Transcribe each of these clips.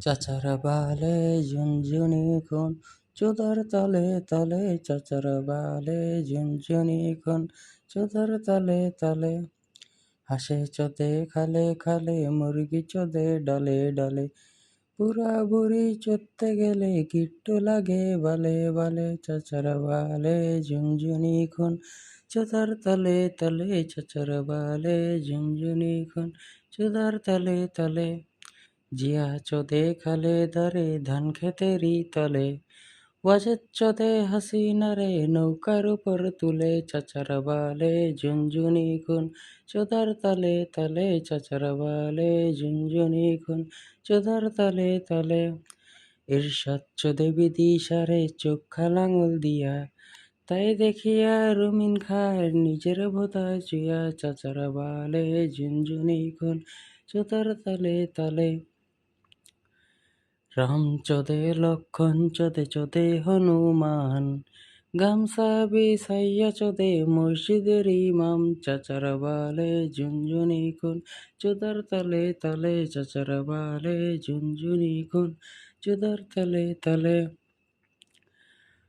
চাচারা বালে ঝুনঝুনি খুন, চোদার তলে তলে, চাচারা বালে ঝুনঝুনি কোন চোদার তলে তলে। হাসে চোদে, খালে খালে, মুরগি চোদে, ডলে ডলে। বুড়া বুড়ি চড়তে গেলে গিট্টু লাগে বালে বালে। চাচারা বালে ঝুনঝুনি কোন চোদার তলে তলে, চাচারা বালে ঝুনঝুনি কোন চোদার তলে তালে। জিয়া চোদে খালে দারে ধান খেতেরই তলে। ওয়াজেদ চোদে হাসিনারে, নৌকার উপর তুলে, চাচারা বালে ঝুনঝুনি খুন। চোদার তালে তালে, চাচারা বালে ঝুনঝুনি খুন। চোদার তালে তালে, ইরশাদ চোদে বিদিশারে, চোখ খালাঙুল দিয়া। তাই দেখিয়া রুমিন খায়, নিজের ভোতা চুয়া, চাচারা বালে ঝুনঝুনি খুন। চোদার তালে তালে রাম চোদে লক্ষণ, চোদে চোদে হনুমান। গামছা বিছাইয়া চোদে মসজিদের ইমাম। চাচার বালে ঝুনঝুনি খুন, চোদার তালে তালে চাচার বালে ঝুনঝুনি খুন, চোদার তালে তালে।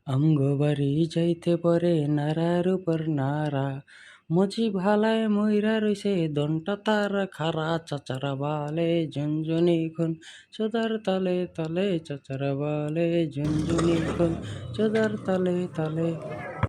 আমগো বাড়ি যাইতে পরে নারার উপর নারা মজি ভালায় ময়রা রইছে দনটা তার খারা চাচারা বালে, ঝুনঝুনি খুন, চোদার তালে তালে চাচারা বালে, ঝুনঝুনি খুন, চোদার তালে তালে